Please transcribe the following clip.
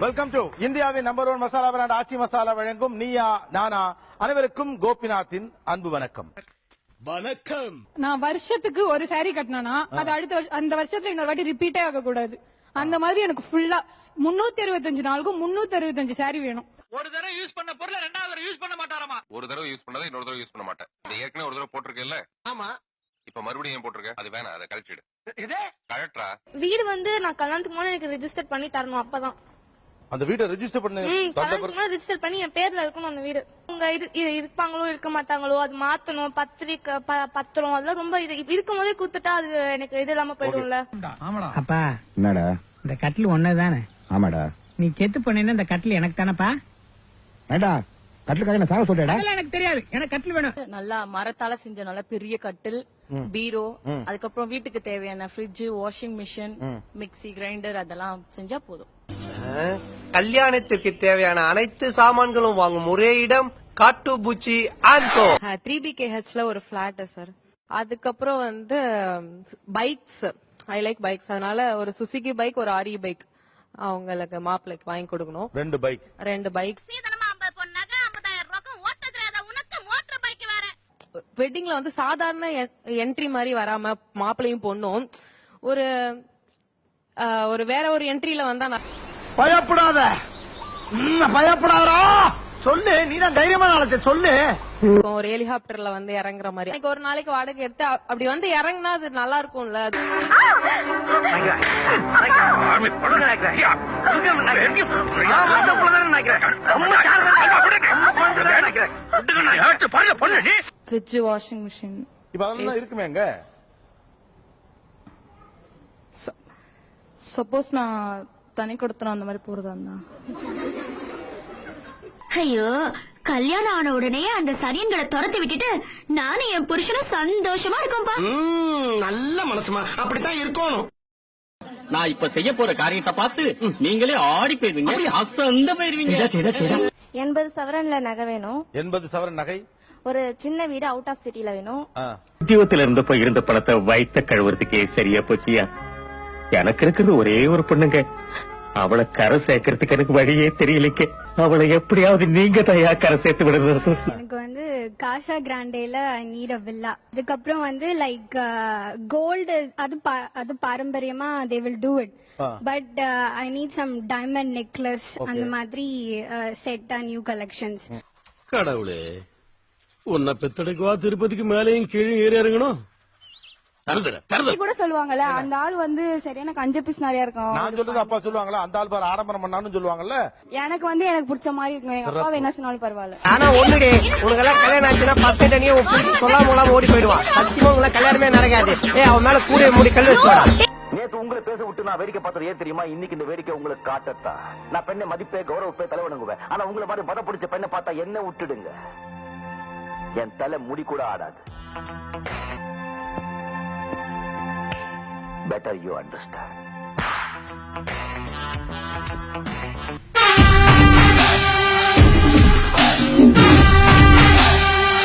Welcome to இந்தியாவின் number one masala brand Aachi Masala வழங்கும் நீயா நானா அனைவருக்கும் கோபிநாத்தின் அன்பு வணக்கம் வணக்கம் நான் வருஷத்துக்கு ஒரு saree கட்டினா அது அடுத்த வருஷம் அந்த வருஷத்துல இன்னொரு வாட்டி ரிப்பீட்டே ஆக கூடாது அந்த மாதிரி எனக்கு ஃபுல்லா முன்னூத்தி அறுபத்தஞ்சு நாளுக்கும் முன்னூத்தி அறுபத்தஞ்சு saree வேணும். ஒரு தடவை யூஸ் பண்ண பொருளை ரெண்டாவது தடவை யூஸ் பண்ண மாட்டாராமா? ஒரு தடவை யூஸ் பண்ணதை இன்னொரு தடவை யூஸ் பண்ண மாட்டேன். ஏற்கனவே ஒரு தடவை போட்டிருக்கேல்ல? ஆமா. இப்ப மறுபடியும் ஏன் போட்டிருக்க? அது வேணாம் அதை கழட்டிடு. வீடு வந்து நான் கல்யாணத்துக்கு முன்னாடி எனக்கு ரெஜிஸ்டர் பண்ணி தரணும் அப்பதான். அந்த வீட்டை ரெஜிஸ்டர் பண்ண. தந்த பிறகு ரெஜிஸ்டர் பண்ணி என் பேர்ல இருக்கணும் அந்த வீடு. உங்க இரு இரு- இருப்பாங்களோ இருக்க மாட்டாங்களோ அது மாத்தணும் பத்திரிக்கை ப- பத்திரம் அதெல்லாம் ரொம்ப இது இருக்கும் போதே குத்துட்டா அது எனக்கு இது இல்லாம போயிடும்ல. அப்பா. என்னடா? இந்த கட்டில் ஒன்னதானே ஆமாடா. நீ செத்து பண்ணினா இந்த கட்டில் எனக்கு தானப்பா? ஏண்டா கட்டிலுக்காக என்ன சாக சொல்றேடா அதெல்லாம் எனக்கு தெரியாது. எனக்கு கட்டில் வேணும். நல்லா மரத்தால செஞ்ச நல்ல பெரிய கட்டில் பீரோ அதுக்கப்புறம் வீட்டுக்கு தேவையான fridge washing machine mixie grinder அதெல்லாம் செஞ்சா போதும். கல்யாணத்திற்கு தேவையான அனைத்து சாமான்களும் வாங்கும் ஒரே இடம் காட்டுபூச்சி ஆன்கோ த்ரீ பிகேஹெச்ல ஒரு பிளாட் சார் அதுக்கப்புறம் வந்து பைக்ஸ் ஐ லைக் பைக்ஸ் அதனால ஒரு சுசுகி பைக் ஒரு ஆரி பைக் அவங்களுக்கு மாப்பிள்ளைக்கு வாங்கி கொடுக்கணும். ரெண்டு பைக் ரெண்டு பைக் வெட்டிங்ல வந்து சாதாரண என்ட்ரி மாதிரி வராம மாப்பிள்ளையும் பொண்ணும். ஒரு ஒரு வேற ஒரு என்ட்ரில வந்தா நான் பயப்படாத. பயப்படாதா சொல்லு நீ தான் தைரியமான ஆளத்தை சொல்லு. ஒரு ஹெலிகாப்டர்ல வந்து இறங்குற மாதிரி. எனக்கு ஒரு நாளைக்கு வாடகை எடுத்து அப்படி வந்து இறங்குனா அது நல்லா இருக்கும்ல. ஃப்ரிட்ஜ் வாஷிங் மிஷின் இப்ப அதெல்லாம் இருக்குமே எங்க சப்போஸ் நான் தனி கொடுத்தனும் அந்த மாதிரி போறதா இருந்தா? ஐயோ கல்யாணம் ஆன உடனே அந்த சனியன்களை துரத்தி விட்டுட்டு நானும் என் புருஷனும் சந்தோஷமா இருக்கோம்பா. நல்ல மனசுமா. அப்படித்தான் இருக்கணும். நான் இப்ப செய்ய போற காரியத்தை பார்த்து நீங்களே ஆடி போயிருவீங்க அசந்த போயிருவீங்க எண்பது சவரன்ல நகை வேணும். எண்பது சவரன் நகை? ஒரு சின்ன வீடு அவுட் ஆஃப் சிட்டில வேணும். ஆ. உத்தியோகத்துல இருந்தப்ப இருந்த பணத்தை வயித்த கழுவுறதுக்கே சரியா போச்சியா? எனக்கு இருக்கிறது ஒரே ஒரு பொண்ணுங்க. அவளை கரை சேர்க்கறதுக்கு எனக்கு வழியே தெரியலைங்க. அவளை எப்படியாவது நீங்க தயா கரை சேர்த்து விடுறது? எனக்கு வந்து காசா கிராண்டேல நீட் அ வில்லா. அதுக்கப்புறம் வந்து லைக் கோல்டு அது பா- அது பாரம்பரியமா they will do it but I need some diamond necklace அந்த மாதிரி செட் நியூ கலெக்ஷன்ஸ் கடவுளே உன்னை பெத்தெடுக்கவா திருப்பதிக்கு மேலேயும் கீழே ஏறி இறங்கணும்? கூட சொல்லுவாங்கல்ல அந்த ஆள் வந்து சரியான கஞ்ச பீஸ் நிறைய இருக்கும். நான் சொல்றது அப்பா சொல்லுவாங்களா அந்த ஆள் பாரு ஆடம்பரம் பண்ணான்னு சொல்லுவாங்கல்ல. எனக்கு வந்து எனக்கு பிடிச்ச மாதிரி இருக்கும் எங்க அப்பா என்ன சொன்னாலும் பரவாயில்ல. ஆனா ஒண்ணுடே உனக்கு எல்லாம் கல்யாணம் ஆச்சுன்னா ஃபர்ஸ்ட் டேனியே சொல்லாம கொள்ளாம ஓடி போயிடுவான். சத்தியமா உங்களை கல்யாணமே நடக்காது. ஏ அவன் மேல கூட மூடி கல் வச்சுடா நேத்து உங்களை பேச விட்டு நான் வேடிக்கை பார்த்தது ஏன் தெரியுமா? இன்னைக்கு இந்த வேடிக்கை உங்களுக்கு காட்டத்தான் நான் பெண்ணை மதிப்பே கௌரவப்பே தலை வணங்குவேன் ஆனா உங்களை மாதிரி மத பிடிச்ச பெண்ணை பார்த்தா என்ன விட்டுடுங்க. என் தலை முடி கூட ஆடாது. better you understand.